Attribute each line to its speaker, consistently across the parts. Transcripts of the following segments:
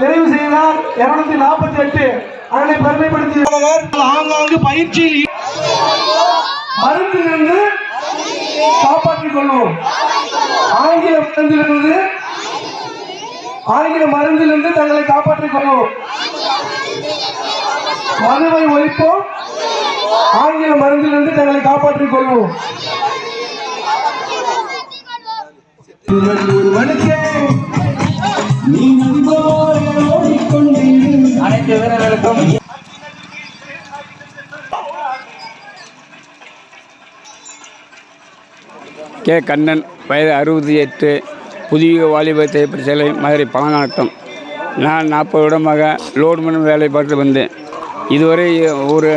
Speaker 1: நிறைவு செய்தார். இருநூத்தி நாற்பத்தி எட்டு அதனை பெருமைப்படுத்தியவர் ஆங்காங்கு பயிற்சியில் மருந்து மருந்திலிருந்து காப்பாற்றிக் கொள்வோம். ஆங்கில மருந்திலிருந்து ஆங்கில மருந்திலிருந்து தங்களை காப்பாற்றிக் கொள்வோம். மதுவை ஒழிப்போம். ஆங்கில மருந்திலிருந்து தங்களை காப்பாற்றிக் கொள்வோம். ஒருவனுக்கே நீ
Speaker 2: கே. கண்ணன் வயது அறுபத்தி எட்டு புதிய வாலிபர் தேப்பர் சிலை மதுரை பழங்காட்டம் நான் நாற்பது வருடமாக லோடுமன் வேலை பார்த்து வந்தேன். இதுவரை ஒரு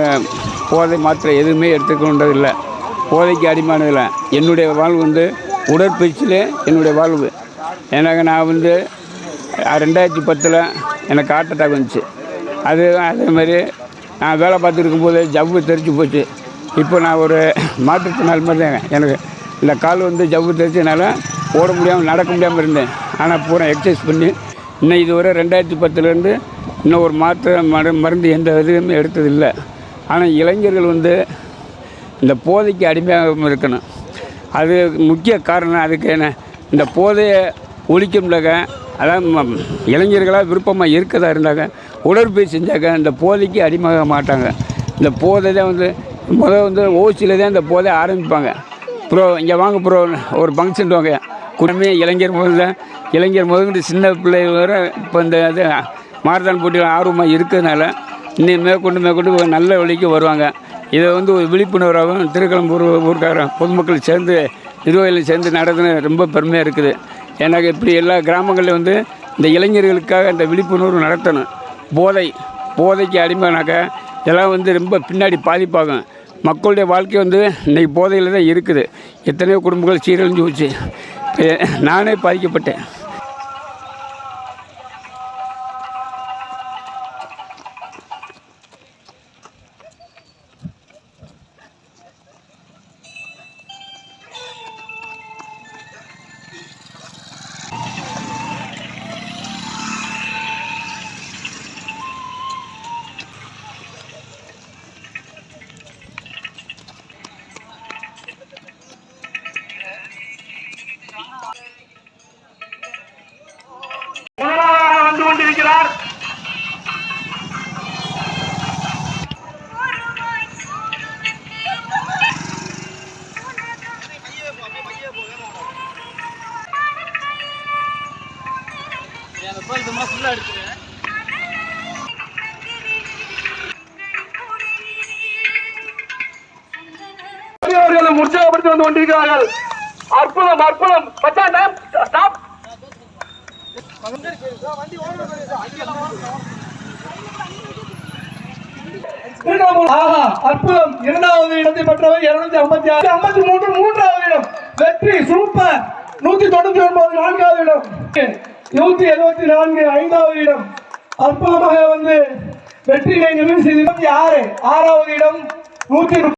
Speaker 2: போதை மாத்திரை எதுவுமே எடுத்துக்கொண்டதில்லை. போதைக்கு அடிமானதில்லை என்னுடைய வாழ்வு வந்து உடற்பயிற்சியிலே என்னுடைய வாழ்வு. எனக்கு நான் வந்து ரெண்டாயிரத்தி பத்தில் எனக்கு ஹார்ட் அட்டாக் வந்துச்சு. அது அதே மாதிரி நான் வேலை பார்த்துருக்கும் போது ஜவ்வு தெரிச்சு போச்சு. இப்போ நான் ஒரு மாற்றுத்திறனாளி மாதிரி எனக்கு இந்த கால் வந்து ஜவ்வு தெரிச்சதுனால ஓட முடியாமல் நடக்க முடியாமல் இருந்தேன். ஆனால் பூரா எக்ஸசைஸ் பண்ணி இன்னும் இதுவரை ரெண்டாயிரத்தி பத்துலேருந்து இன்னும் ஒரு மாத்திரை மரு மருந்து எந்த இதுவுமே எடுத்ததில்லை. ஆனால் இளைஞர்கள் வந்து இந்த போதைக்கு அடிமையாக இருக்கணும். அது முக்கிய காரணம் அதுக்கு என்ன? இந்த போதையை ஒழிக்கும்லாக அதான் இளைஞர்களாக விருப்பமாக இருக்கதா இருந்தாங்க உடற்பயிற்சி செஞ்சாக்க இந்த போதைக்கு அடிமையாக மாட்டாங்க. இந்த போதை தான் வந்து முதல் வந்து ஓசியில் தான் இந்த போதை ஆரம்பிப்பாங்க. ப்ரோ இங்கே வாங்க ப்ரோ. ஒரு ஃபங்க்ஷன் வாங்க குடும்பமே இளைஞர் முதல்ல. இளைஞர் முதல்ல சின்ன பிள்ளைகள் வர இப்போ இந்த இது மாரத்தான் போட்டியில் ஆர்வமாக இருக்கிறதுனால இன்னும் மேற்கொண்டு மேற்கொண்டு நல்ல வழிக்கு வருவாங்க. இதை வந்து ஒரு விழிப்புணர்வாகவும் திருக்கலம்பூர் ஊர்க்காரன் பொதுமக்கள் சேர்ந்து நிர்வாகிகள் சேர்ந்து நடத்துன ரொம்ப பெருமையாக இருக்குது. எனக்கு இப்படி எல்லா கிராமங்களிலும் வந்து இந்த இளைஞர்களுக்காக இந்த விழிப்புணர்வு நடத்தணும். போதை போதைக்கு அடிமைனாக்க இதெல்லாம் வந்து ரொம்ப பின்னாடி பாதிப்பாகும். மக்களுடைய வாழ்க்கை வந்து இன்றைக்கி போதையில் தான் இருக்குது. எத்தனையோ குடும்பங்கள் சீரழிஞ்சு போச்சு. நானே பாதிக்கப்பட்டேன்.
Speaker 1: அவர்களை உற்சாகப்படுத்தி வந்து கொண்டிருக்கிறார்கள். அற்புதம் அற்புதம். மச்சான் டைம் ஸ்டாப் ஆஹா அற்புதம். இரண்டாவது இடத்தை பெற்றவை இருநூத்தி ஐம்பத்தி ஆறு. ஐம்பத்தி மூன்று மூன்றாவது இடம். வெற்றி சூப்பர் நூத்தி தொண்ணூத்தி ஒன்பது நான்காவது இடம். நூத்தி எழுபத்தி நான்கு ஐந்தாவது இடம். அற்புதமாக வந்து வெற்றியை நிறைவு செய்து ஆறு ஆறாவது இடம் நூத்தி